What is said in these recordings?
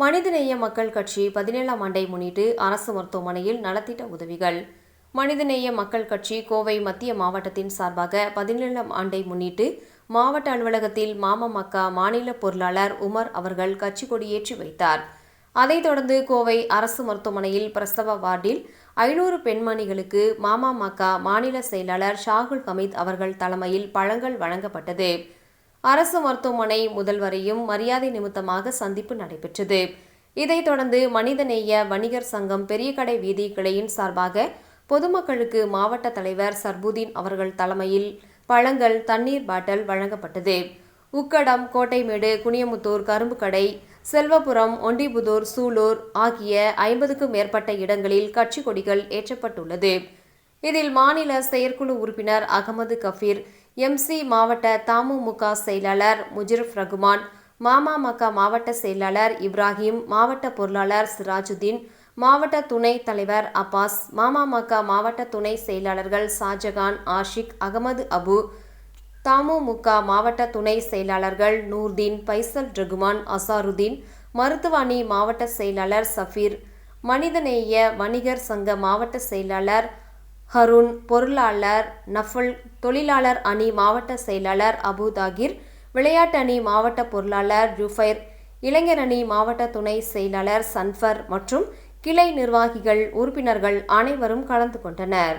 மனிதநேய மக்கள் கட்சி பதினேழாம் ஆண்டை முன்னிட்டு அரசு மருத்துவமனையில் நலத்திட்ட உதவிகள். மனிதநேய மக்கள் கட்சி கோவை மத்திய மாவட்டத்தின் சார்பாக பதினேழாம் ஆண்டை முன்னிட்டு மாவட்ட அலுவலகத்தில் மாமமக்கா மாநில பொருளாளர் உமர் அவர்கள் கட்சி கொடியேற்றி வைத்தார். அதைத் தொடர்ந்து கோவை அரசு மருத்துவமனையில் பிரசவ வார்டில் ஐநூறு பெண்மணிகளுக்கு மாமமக மாநில செயலாளர் ஷாகுல் ஹமீத் அவர்கள் தலைமையில் பழங்கள் வழங்கப்பட்டது. அரசு மருத்துவமனை முதல்வரையும் மரியாதை நிமித்தமாக சந்திப்பு நடைபெற்றது. இதைத் தொடர்ந்து மனிதநேய வணிகர் சங்கம் பெரிய கடை வீதி கிளையின் சார்பாக பொதுமக்களுக்கு மாவட்ட தலைவர் சர்புதீன் அவர்கள் தலைமையில் பழங்கள் தண்ணீர் பாட்டில் வழங்கப்பட்டது. உக்கடம் கோட்டைமேடு குனியமுத்தூர் கரும்புக்கடை செல்வபுரம் ஒண்டிபுதூர் சூலூர் ஆகிய ஐம்பதுக்கும் மேற்பட்ட இடங்களில் கட்சி கொடிகள் ஏற்றப்பட்டுள்ளது. இதில் மாநில செயற்குழு உறுப்பினர் அகமது கஃபீர் எம்சி மாவட்ட தமுமுக செயலாளர் முஜிரப் ரகுமான் மாமாமக மாவட்ட செயலாளர் இப்ராஹிம் மாவட்ட பொருளாளர் சிராஜுதீன் மாவட்ட துணை தலைவர் அப்பாஸ் மாமாமக மாவட்ட துணை செயலாளர்கள் ஷாஜகான் ஆஷிக் அகமது அபு தமுமுக மாவட்ட துணை செயலாளர்கள் நூர்தீன் பைசல் ரகுமான் அசாருதீன் மருத்துவாணி மாவட்ட செயலாளர் சஃபீர் மனிதநேய வணிகர் சங்க மாவட்ட செயலாளர் ஹருண் பொருளாளர் நஃபல் தொழிலாளர் அணி மாவட்ட செயலாளர் அபுதாகிர் விளையாட்டு அணி மாவட்ட பொருளாளர் ஜுஃபைர் இளைஞர் அணி மாவட்ட துணை செயலாளர் சன்ஃபர் மற்றும் கிளை நிர்வாகிகள் உறுப்பினர்கள் அனைவரும் கலந்து கொண்டனர்.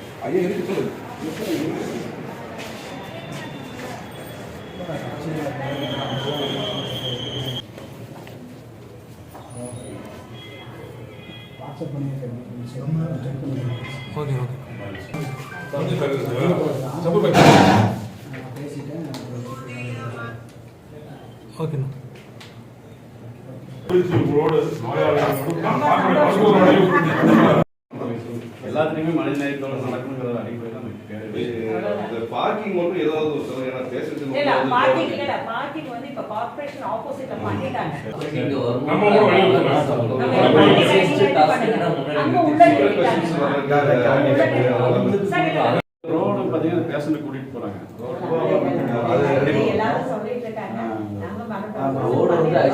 எப்பவுமே ஜிஎஸ்டி பண்ணுவோம் நேரத்தை வச்சு ரெண்டு மூணு ப்ரோக்ராம் பண்ணியிருக்கிறோம் அது தான் இருக்கு வார்டெல்லாம் நாங்கள் அந்த பிரசவ வார்டு போய் பார்த்தோம் அதான் முன்னாடி பார்த்தோம் வந்து நல்லா ஐயா இருக்கு சொல்லுங்க ஓகே ஓகே ஓகேண்ணா எல்லாத்துலேயுமே மனித நேயத்தோட நடக்கணுங்கிற அடிப்படையில் நம்ம கேள்வி இந்த பார்க்கிங் மட்டும் ஏதாவது ஒரு சில ஏன்னா பேசுறது இல்ல, வந்து இப்ப பண்ணிட்டாங்க. நம்ம வழி ரோடு பார்த்தீங்கன்னா பேஷண்ட் எல்லாரும் சொல்லிட்டு இருக்காங்க. ரோடு வந்து